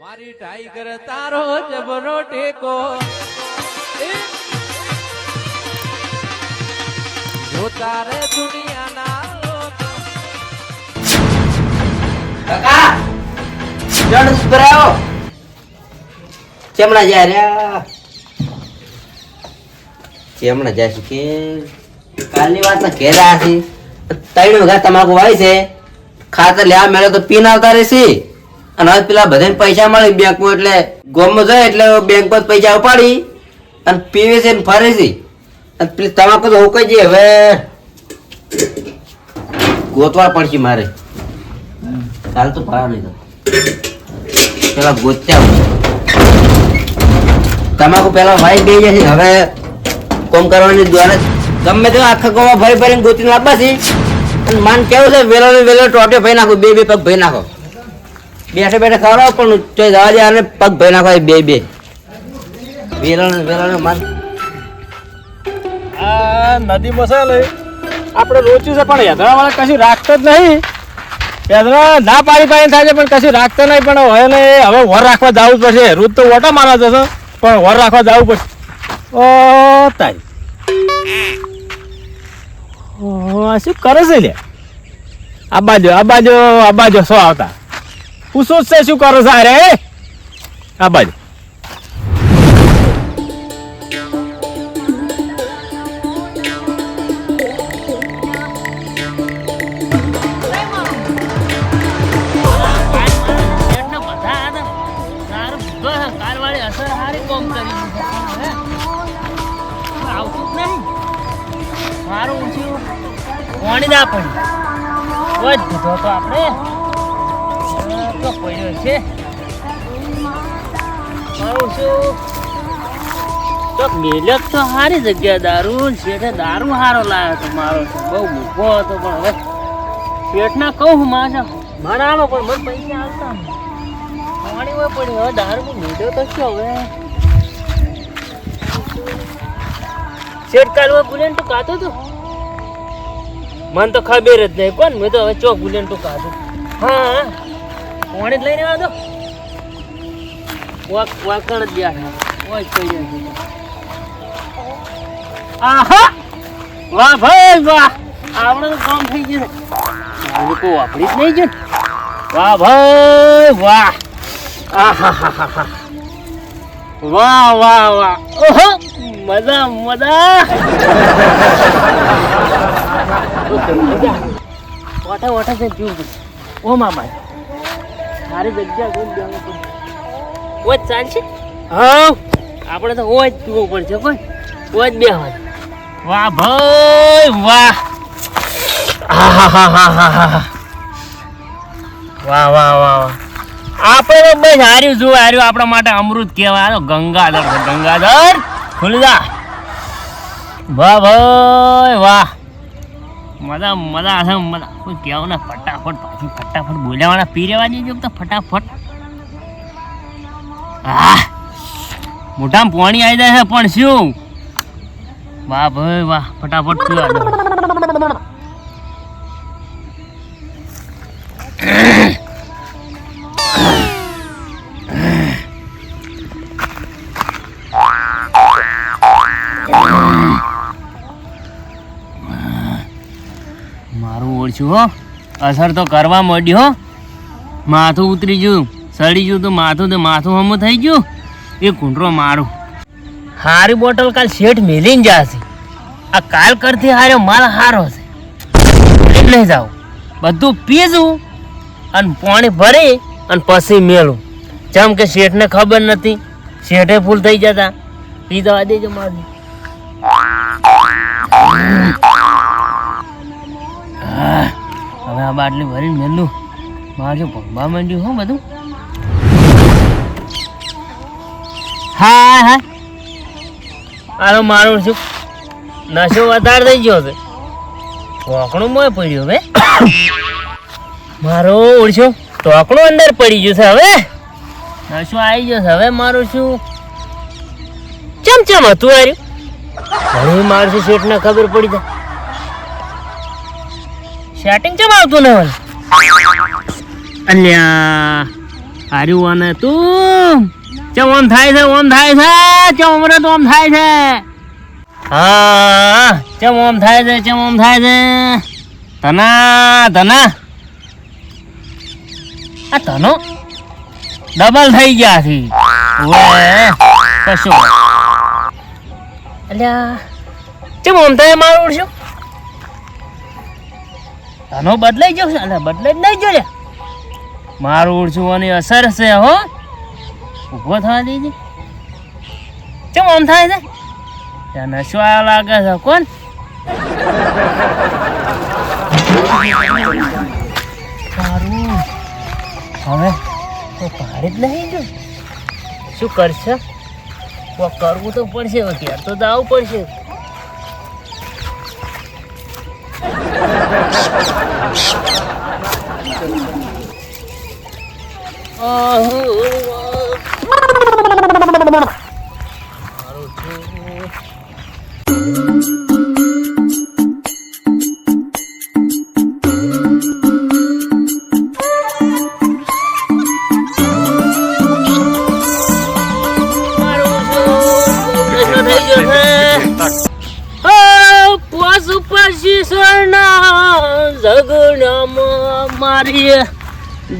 મારી ટાઈગર તારો જબરો ટેકો! જો તારે દુનિયાના લોકો. કાકા જણ ભરાવો ચેમણા જાય રહ્યા ચેમણા જાય છે કે? કાલની વાત ના ઘેરા છે. ત્રણ વખત તમાકુ વાય છે. ખાતર લેવા મેળો તો પીન રહેશે. અને હવે પેલા બધાને પૈસા મળે બેંકમાં એટલે ગોમમાં જાય એટલે બેંકમાં જ પૈસા ઉપાડી અને પીવે છે ને ફરે છે. અને પેલી તમાકુ તો હુકાઈ જાય હવે ગોતવા પડશે મારે. કાલ તો ભાવ નહીં પેલા ગોત્યા તમાકુ પેલા ભાઈ બે જશે, હવે કોમ કરવાની દ્વારા ગમે તે આખા ગોમાં ભરી ભરીને ગોતીને આપવા છે. અને માન કેવું છે, વેલો વેલો ટોટે ભાઈ નાખો, બે બે પગ ભાઈ નાખો. બેઠે બેઠે ખવડાવો પણ તોય જવા દે અને પગ ભાઈ નાખો એ બે બે. વેલો ને વેલો ને માન આ નદી મસાલે આપણે રોચ્યું છે, પણ હેદરા વાળા કશું રાખતો જ નહીં. હેદરા ના પાડી પાડી થાય છે, પણ કશું રાખતો નહીં, પણ હવે ને હવે વર રાખવા જવું પડશે. રોજ તો ઓટો મારવા જશે, પણ વર રાખવા જવું પડશે. ઓ તારી શું કરે છે લે? આ બાજુ આ બાજુ આ બાજુ શું આવતા? પૂછો જ છે શું કરો સારે આ બાજુ. પાણી ના કીધો તો આપણે. તો પડ્યો છે? મારું તો સારી જગ્યા દારૂ શેઠે દારૂ સારો લાવ્યો હતો મારો બહુ મૂકો હતો, પણ હવે શેઠના કહું મારા મને આવો પણ મને પૈસા આવતા પાણી હોય પણ હવે દારૂ મેળ્યો તો શું હવે? શેઠ કાલવા બુલેન તો કાતો તો? મને તો ખબર જ નહીં. કોણ? મેં તો હવે ચોક બુલેન તો કાધું હા. પાણી જ લઈને આવ્યો વાક વાકણ જ ગયા ઓય કઈ આહા! વાહ ભાઈ વાહ! આપણે તો કામ થઈ ગયું. આ લોકો વાપરી જ નહીં ગયું. વાહ ભાઈ વાહ! આહાહાહા. વાહ વાહ વાહ. ઓહો મજા મજા. વાટા વાટા છે પીવું ઓ મામા સારી જગ્યા કોઈ દેવું પડશે ઓય ચાલશે હા. આપણે તો ઓજ જ પીવું પડશે કોઈ. ઓય જ હોય વાહ ભાઈ વાહ. વાહ વાહ વાહ વાહ. આપણે બસ હાર્યું જો હાર્યું. આપણા માટે અમૃત કહેવાય. ગંગાધર ગંગાધર. ખુલદા વાહ ભાઈ વાહ. મજા મજા છે, મજા. કોઈ કહેવું ને, ફટાફટ પાછી, ફટાફટ બોલાવાના, પી રહેવા દેજો તો ફટાફટ. હા મોઢામાં પાણી આવી જાય છે, પણ શું? વાહ ભાઈ, વાહ, ફટાફટ પીવા ઓળશું હો. અસર તો કરવા માંડ્યો હો. માથું ઉતરી ગયું, સડી ગયું તો માથું તો માથું હમું થઈ ગયું. એ કુંડરો મારું. હારી બોટલ કાલ શેઠ મેલીને જાશે. આ કાલ કરતી હારે માલ હારો છે. નહીં જાઉં. બધું પીજું અને પાણી ભરી અને પછી મેલું. જેમ કે શેઠને ખબર નથી શેઠે ફૂલ થઈ જતા. પી દવા દેજો મારી. હવે આ બાટલી ભરીને મેલું. મારે ભંગવા માંડ્યું હો બધું. હા હા આનો મારું શું? નશો વધારે થઈ ગયો છે ટોકણું મોય પડ્યું હવે. મારો ઓળશો ટોકણું અંદર પડી ગયું છે હવે. નશો આવી ગયો છે હવે મારું શું? ચમ ચમ હતું આર્યું ઘણી માણસો શેઠને ખબર પડી જાય? સેટિંગ કેમ આવતું ને અલ્યા હાર્યું અને તું. ચમ ઓમ થાય છે ઓમ થાય છે ચમ તો ઓમ થાય છે. હા ચમ ઓમ થાય છે ચમ ઓમ થાય છે. ધના ધના. આ ધનો ડબલ થઈ ગયા છે. ઓએ કશું અલ્યા ચમ ઓમ થાય મારું ઉડશું ધનો બદલાઈ ગયો છે બદલાઈ જ નહીં ગયો મારું ઉડછુવાની અસર છે, હો. ઊભો થવા દેજે. કેમ આમ થાય છે? ત્યાં નશો આવ્યો લાગે છે, કોણ? હવે તો પાડી જ નહીં જો શું કરશે? કરવું તો પડશે, અત્યારે તો દાવું પડશે. પશુ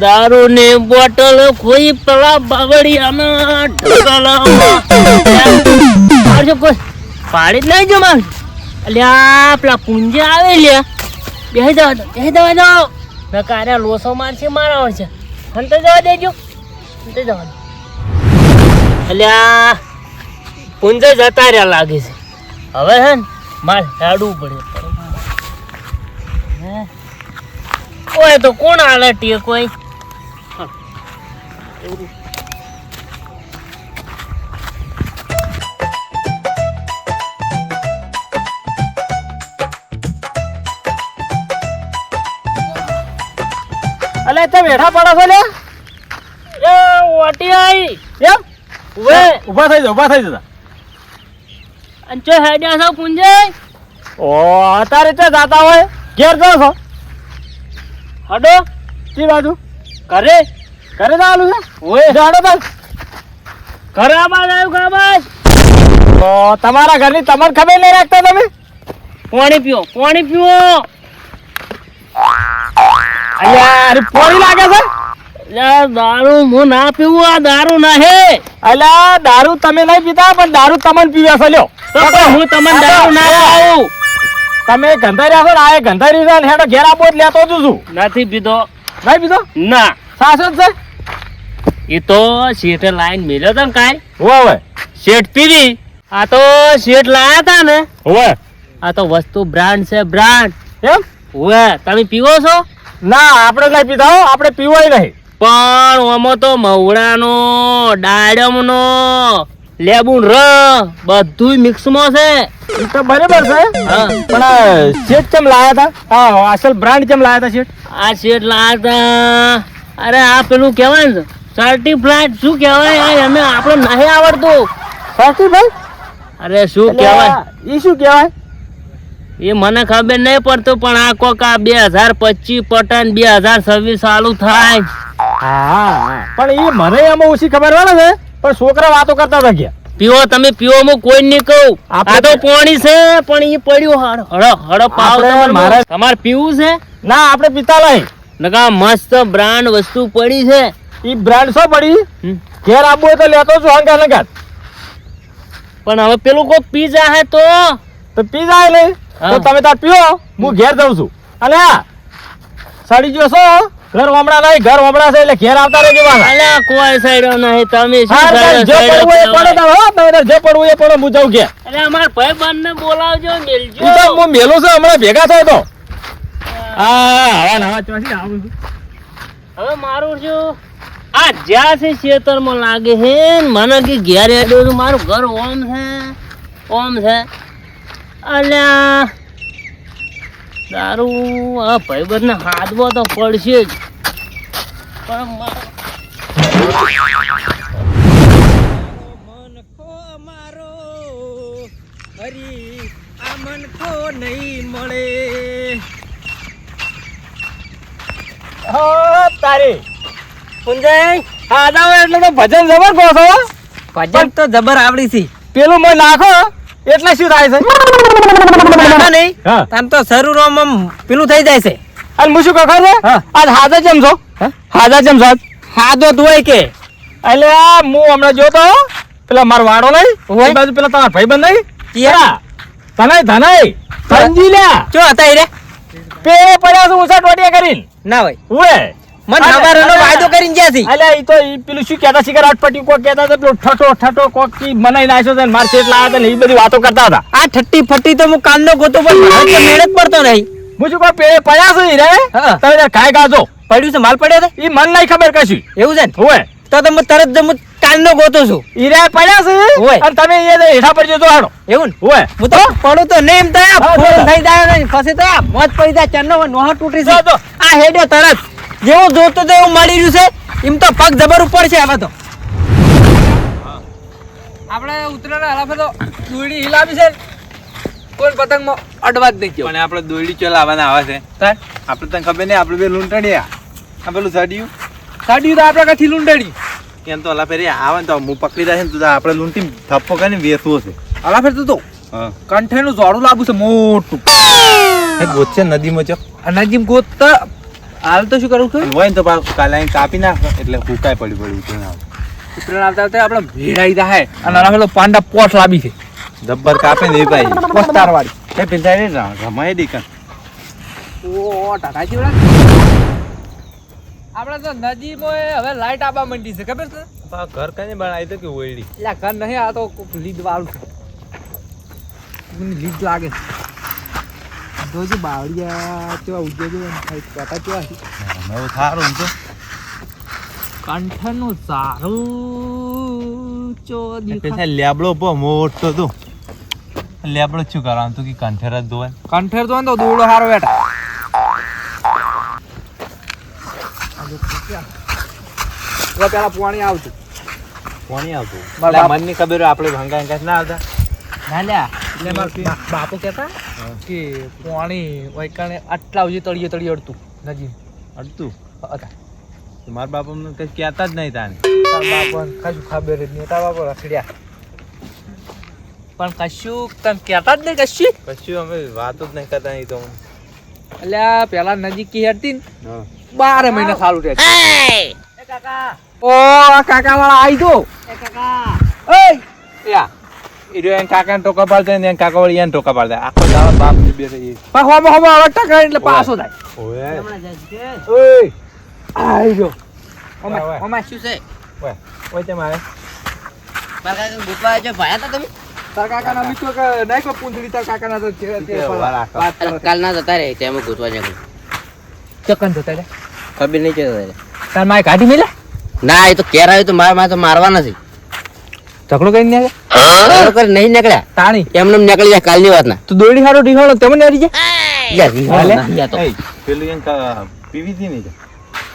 દારૂની બોટલ ખોઈ પેલા બાવળિયામાં કોઈ પાડી જ નહીં જો માર. અલ્યા પેલા કુંજે આવે લ્યા. બેહી દવા દો બેહી દવા દો નકારે લોસો મારશે, મારા વળશે હંતે જવા દેજો. હંતે જવા દો અલ્યા પુંજે જતા રહ્યા લાગે છે. હવે હે ને, મારે હેડવું પડે? ઓય, તો કોણ આલે ટીએ કોઈ? અલે તે બેઠા પડો છો લે એ ઓટી આઈ. એમ? ઉભે. ઊભા થઈ જા ઊભા થઈ જતા અંચો હેડ્યા છો પુંજે ઓ અતારે તે જાતા હોય? ઘેર જાવ છો? હડો. કી બાજુ? ઘરે. ઘરે જવાનું છે? ઓય જાડો બસ ઘરે આબાદ આવ્યું કાબાજ તો તમારા ઘરની તમને ખબર નહીં રાખતા તમે? પાણી પીઓ પાણી પીઓ. અલ્યા અરે પોરી લાગે છે? દારૂ હું ના પીવું આ દારૂ ના હે અલ્યા દારૂ તમે નહીં પીતા પણ દારૂ તમને પીવા છે લ્યો. તો પણ હું તમને દારૂ ના પાઉં તમે ગંધાઈ રહ્યા છો ને આ ગંધારી હેડો ઘેર આપો જ લેતો જ છું નથી પીધો. નહીં પીધો? ના. સાસો જ છે? એ તો શેઠે લાઈન મેલ્યો તો ને કાંઈ. હોવે. શેઠ પીવી આ તો શેઠ લાયા તા ને. હોવે. આ તો વસ્તુ બ્રાન્ડ છે બ્રાન્ડ. એમ? હવે. તમે પીવો છો? ના આપણે નહીં પીતા હો. આપણે પીવાય નહીં. પણ આમાં તો મવડાનો ડાળમનો લેબુ ર બધું મિક્સમાં છે. એ તો બરાબર છે. હા. પણ શેઠ કેમ લાયા હતા હા અસલ બ્રાન્ડ કેમ લાયા હતા શેઠ? આ શેઠ લાયા તા. અરે આ પેલું કહેવાય ને સર્ટિફાઈડ શું કહેવાય? આ અમે આપણે નહીં આવડતું. ભાઈ? અરે શું કહેવાય? એ શું કહેવાય? એ મને ખબર નહીં પડતું પણ આ કોક આ બે હજાર પચીસ પટન બે હજાર છવ્વીસ ચાલુ થાય. હા પણ એ મને એમાં ઓછી ખબર પડે છે. પણ છોકરા વાતો કરતા હતા ગયા પીવો તમે પીવો હું કોઈ નહીં કહું. આ તો પોણી છે પણ એ પડ્યું હડપ પાવ તમારે. તમારે પીવું છે? ના આપણે પીતા નહીં. નકા મસ્ત બ્રાન્ડ વસ્તુ પડી છે. એ બ્રાન્ડ શું પડી? ઘેર આબો તો લેતો છું હંગા નગાત પણ હવે પેલું કોઈ પીઝા હે તો? તો પીઝા નહીં તો તમે તાર પીઓ. હું ઘેર જાઉં છું. અને સાડી જો છો ઘર હમણાં નહીં ઘર હમણાં છે એટલે ઘેર આવતા રહેજો. અલ્યા કોઈ સાઈડ નહીં તમે શું હા, તારે જે પડવું એ પડે કહેવાય? હો, તમે જે પડવું એ પડે હું જાઉં ઘેર. અરે અમાર ભાઈ ને બોલાવજો ઈ તો હું મેલું છું હમણાં ભેગા થાય તો. હા. હવા નવા ચોસી આવું છું હવે મારું શું? આ જ્યાં છે ખેતરમાં લાગે છે મને કે ઘેર હેડ્યો મારું ઘર ઓમ છે ઓમ છે અલ્યા, દારૂ, આ ભાઈબંધને હાથમાં તો પડશે જ. પણ નહીં મળે તારી. પુંજાઈ હા એટલે તો ભજન જબર કહો છો ભજન તો જબર આવડી છે. પેલું મને નાખો એટલે શું થાય છે? નહીં. હા. આમ તો શરૂ આમ આમ પેલું થઈ જાય છે. અને હું શું કહો છે? આજ હાજર જેમ છો? હા? હાજર જેમ છો? હાદો ધોય કે. એટલે આ હું હમણાં જોતો પેલા મારો વાડો નહીં બાજુ પેલા તમારા ભાઈ બંધ નહીં ક્યાં? ધનાઈ ધનાઈ સંજી લ્યા. ચો હતા રે? પે પડ્યા છું ઊંચા ટોટિયા કરીને. ના ભાઈ ઉએ મને વાયદો કરીને ગયા છે. અલ્યા ઈ તો ઈ પેલું શું કહેતા શિખર અટપટી કોક કહેતા હતા પેલું ઠઠો ઠઠો કોક કી બનાઈ નાખ્યો છે માર શેઠ લાવ્યા હતા ને એ બધી વાતો કરતા હતા. આ ફટ્ટી તો હું કાનનો ગોતો પણ મને તો મેળ જ પડતો નહીં. હું શું કહું પડ્યા છે ઈ રે? તમે કાય ગાજો. પડ્યું છે માલ પડ્યો છે? ઈ મન નહીં ખબર કશું. એવું છે ને? ઉએ તો તો તરત જ હું કાનનો ગોતો છું. ઈ રે પડ્યા છે હોય અને તમે એ હેઠા પર જજો હાડો એવું ને? ઉએ હું તો પડું તો નહીં એમ ફોન થઈ જાય ને પછી તો આ પડી જાય ચન્નો નોહ તૂટી છે. આ હેડ્યો તરત. જેવું જોતો તો એવું મળી રહ્યું છે. એમ તો પગ જબર ઉપર છે હવે તો. આપણે ઉતરેલા હલાફે તો દોરડી હિલાવી છે. કોઈ પતંગમાં અડવા જ નહીં ગયો. અને આપણે દોરડી ચલાવવાના આવે છે. તાર? આપણે તને ખબર નહીં આપણે બે લૂંટણીયા. આ પેલું સડ્યું? સાડી તો આપણે કથી લૂંટાડી એમ તો ફેરી આવે ને તો હું પકડી રાખે ને તો આપણે લૂંટી થપ્પો કરીને વેચવો છે. હલાફે તો તો હા. કંઠેનું ઝાડું લાગુ છે મોટું. ગોત છે નદીમાં ચો. અને નજીમ ગોત હાલ તો શું કરવું કે હોય ને તો કાલે અહીં કાપી નાખ એટલે ફૂકાય પડી પડી ઉતરણ આવે. ઉતરેણ આવતા આવતા આપણે ભેડાઈ જાય અને આના પેલો પાંડા પોટ લાબી છે. દબ્બર કાપે ને એ ભાઈ. પોસ્ટાર વાળી એ પિંધાઈ રે રમાય દી કાન ઓ ટાટા જેવડા. આપણે તો નદીમાં હવે લાઈટ આપવા માંડી છે ખબર છે? ઘર કઈ બનાવી તો કે ઓયડી. એટલે ઘર નહીં આ તો લીડ વાળું છે. લાગે લીડ લાગે છે બાવળિયા ઉજ્જે છે કાકા કેવા છે? હવે સારું તો કંઠનું સારું ચો પેલા લેબડો બહુ મોટો તો લેબડો શું કરવાનું તું કે કંઠેર જ ધોવાય. કંઠેર તો તો દોડો હારો બેટા પેલા પાણી આવતું. કોણી આવતું. મને ખબર આપણે ભંગા ના આવતા. ના લ્યા એટલે બાપુ કહેતા? કે પાણી વૈકાણે આટલા સુધી તળિયે તળિયે અડતું. નજીક. અડતું? હતા મારા બાપા મને કઈ કહેતા જ નહીં તાને તારા બાપાને કશું ખબર જ નહીં. તારા બાપા રખડ્યા. પણ કશું તને કહેતા જ નહીં કશું? કશું અમે વાતો જ નહીં કરતા નહીં તો એટલે આ પેલા નજીક કી હતી ને બાર મહિના સારું રહે ઓ કાકા વાળા આવી તો એ યા ઈરો એન કાકાને ટોકા પાડતા ને એને કાકા વળી એને ટોકા પાડતા આખો દાડો બાપની બેઠે એ પા હોમો હોમો હવે ટકા એટલે પાછો થાય. ઓય. ઓય. ગયો. શું છે? ઓય ઓય તે મારે. મારા ગોતવા ભાયા તા તમે? તાર કાકાના મિત્રો કે નહીં કોઈ પૂંછડી તાર કાકા તો તે- તે કે વાર આખા. વાત કરે. કાલ ના જતા રહે તેમાં ગોતવા જાય ચકન જતા રે ખબર નહીં તાર માય કાઢી મેલે? ના એ તો કેર આવ્યું તો મારા માં તો મારવા નથી. ઝઘડો કરી ને લોકો નહીં નીકળ્યા. તાણી. એમને એમ નીકળી જાય કાલની વાત ના તું દોડી હારો ડીહાણો તમે હરી જાય? પેલું કા- પીવી હતી ને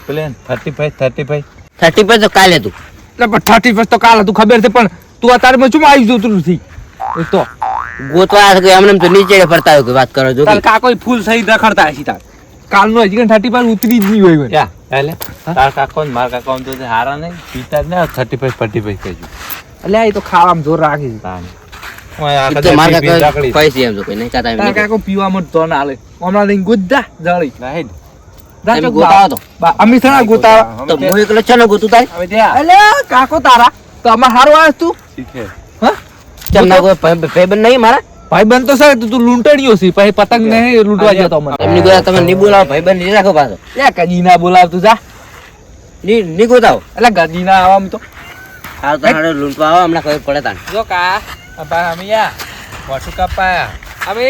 પેલું એને thirty five thirty five. Thirty પર તો કાલે તું એટલે પણ થર્ટી ફર્સ્ટ તો કાલ હતું ખબર છે પણ તું અત્યારે માં શું આવી જતું નથી? તો. ગોતવા એમને એમ તો નીચે ફરતા હોય કે વાત કરો જો કા કાકો ફૂલ સહી રખડતા હશે તાર? કાલનું હજી થર્ટી ફાઈવ ઉતરી જ નહીં હોય. ક્યાં તાર કાકો ને મારા કાકો આમ તો હારા નહીં પીતા જ ને થર્ટી ફાઈવ થર્ટી ફાઈવ કહેજો એટલે આ તો ખાવામાં જોર રાખી એ તો કાકા તો તાર તો ના હાલે હમણાં લઈને ગુદ્દા જળી. રાઈટ. જા તમે ચોક ગોતાવો તો. બા- અમી થણા ગોતાવા તો હું એકલો છે ને ગોતું તારે? હવે ત્યાં. એટલે કાકો તારા તો આમાં હારું આવે તું? નહીં મારા? ભાઈબંધ તો સર તું લૂંટણીયો છે પછી પતંગ નહીં લૂંટવા જતો મને. એમની ગોતા તમે નહીં બોલાવો ભાઈબંધ નહીં રાખો પાછો. લે કદી ના બોલાવતું જા. નહીં ગોતાવો. એટલે ગદી ના આવામ તો. હાલ તો હાડો લૂંટવા આવો હમણાં ખબર પડે તાને. જો કા. અબા અમે યા. મોટું કાપાયા. અમે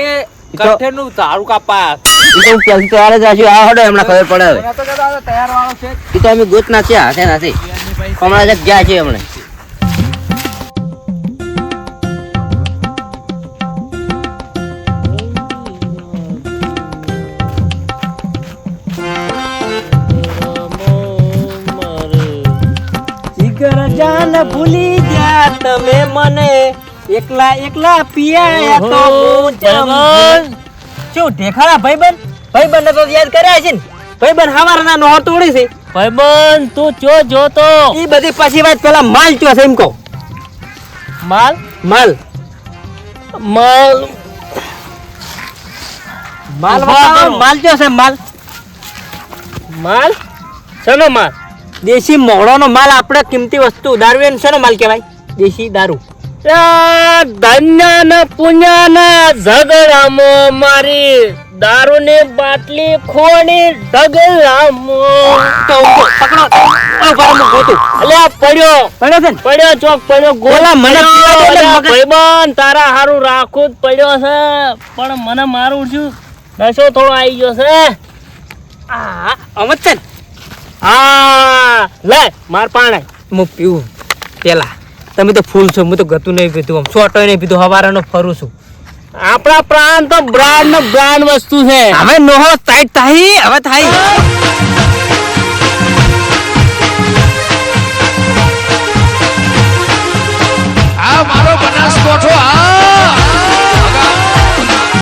કંઠેરનું તારું કાપાયા. એ તો હું પહેલી તો હારે જ રાખ્યું. આ હાડો હમણાં ખબર પડે હવે. તો તૈયાર વાળો છે. એ તો અમે ગોત ના છે હાથે નથી હમણાં જ ગયા છે હમણાં. જાન ભૂલી ગયા તમે મને. એકલા એકલા પિયા તો શું ઢેખાડા ભાઈબંધ? ભાઈબંધ તો યાદ કર્યા છે ને? ભાઈબંધ હવારના નો તોડી છે. ભાઈબંધ તું ચો જોતો? ઈ બધી પછી વાત પેલા માલ ચો છે એમ કહો. માલ? માલ. માલ. માલ માલ ચો છે માલ? માલ? શેનો માલ? દેશી મોહળોનો માલ આપણે કિંમતી વસ્તુ દારૂ એમ શેનો માલ કહેવાય? દેશી દારૂ. ધન્ય ને પુણ્ય ને ઝઘડામાં મારી દારૂની બાટલી ખોડી ઢગલામો. અલ્યા પડ્યો. પડ્યો છે ને? પડ્યો ચોક પડ્યો ગોલા મને ભાઈબંધ તારા હારું રાખું જ પડ્યો છે. પણ મને મારું શું? નશો થોડો આવી ગયો છે. આ અમત છે લે માર પાણે. હું પીવું. પેલા તમે તો ફૂલ છો હું તો ગતું નહીં પીધું આમ છોટો નહીં પીધું હવારાનો ફરું છું. આપણા પ્રાણ તો બ્રાન્ડ ને બ્રાન્ડ વસ્તુ છે. હવે નોહો ટાઈટ થાય હવે થાય આ મારો બનાસકોઠો આ